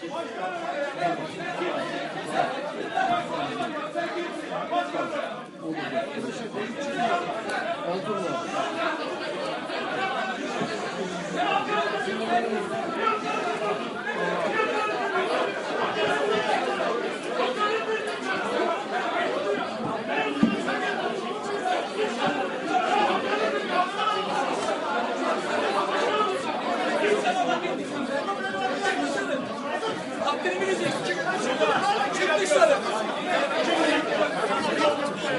Haddini bileceksin. Çık dışarı. Çık dışarı.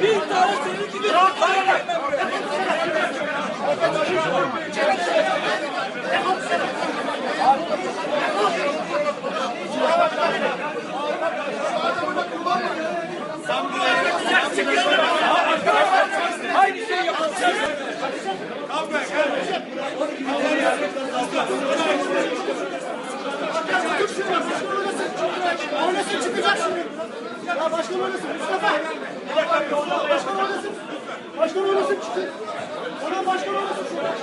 Bir tane senin gibi para vermem buraya. Aynı şeyi yapacağız. Oynasın başkan oynasın Mustafa. Başkan oynasın. Başkan oynasın çıksın. Ona başkan oynasın şurada.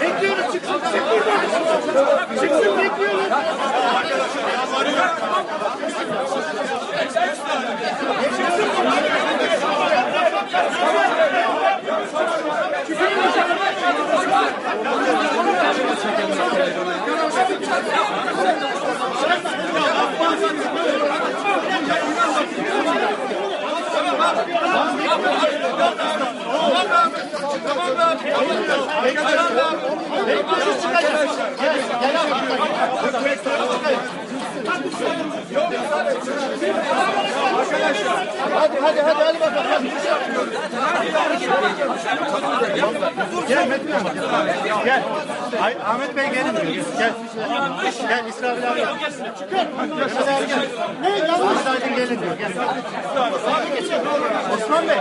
Bekliyoruz çıksın. Çıksın bekliyoruz. Hadi hadi hadi hadi bakalım. Gel Metin. Gel. Ay, Ahmet Bey gelin. Gel. Gel İsrail abi. Ne yanlış? Aydın gelin diyor. Gel. Osman Bey.